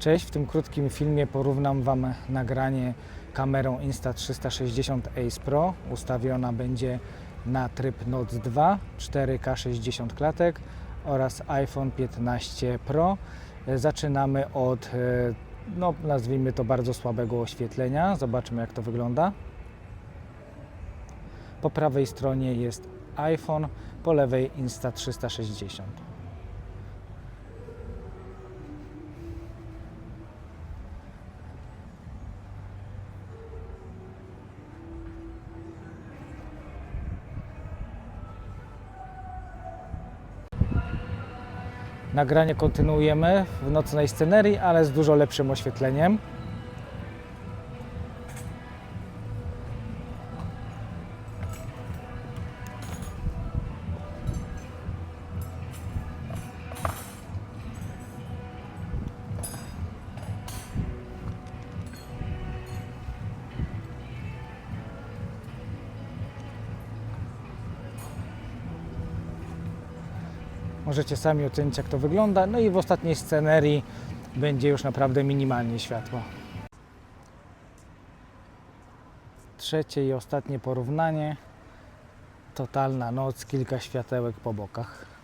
Cześć, w tym krótkim filmie porównam Wam nagranie kamerą Insta360 Ace Pro. Ustawiona będzie na tryb Noc 2, 4K 60 klatek oraz iPhone 15 Pro. Zaczynamy od, e, no nazwijmy to bardzo słabego oświetlenia. Zobaczmy jak to wygląda. Po prawej stronie jest iPhone, po lewej Insta360. Nagranie kontynuujemy w nocnej scenerii, ale z dużo lepszym oświetleniem. Możecie sami ocenić, jak to wygląda. No i w ostatniej scenerii będzie już naprawdę minimalnie światło. Trzecie i ostatnie porównanie. Totalna noc, kilka światełek po bokach.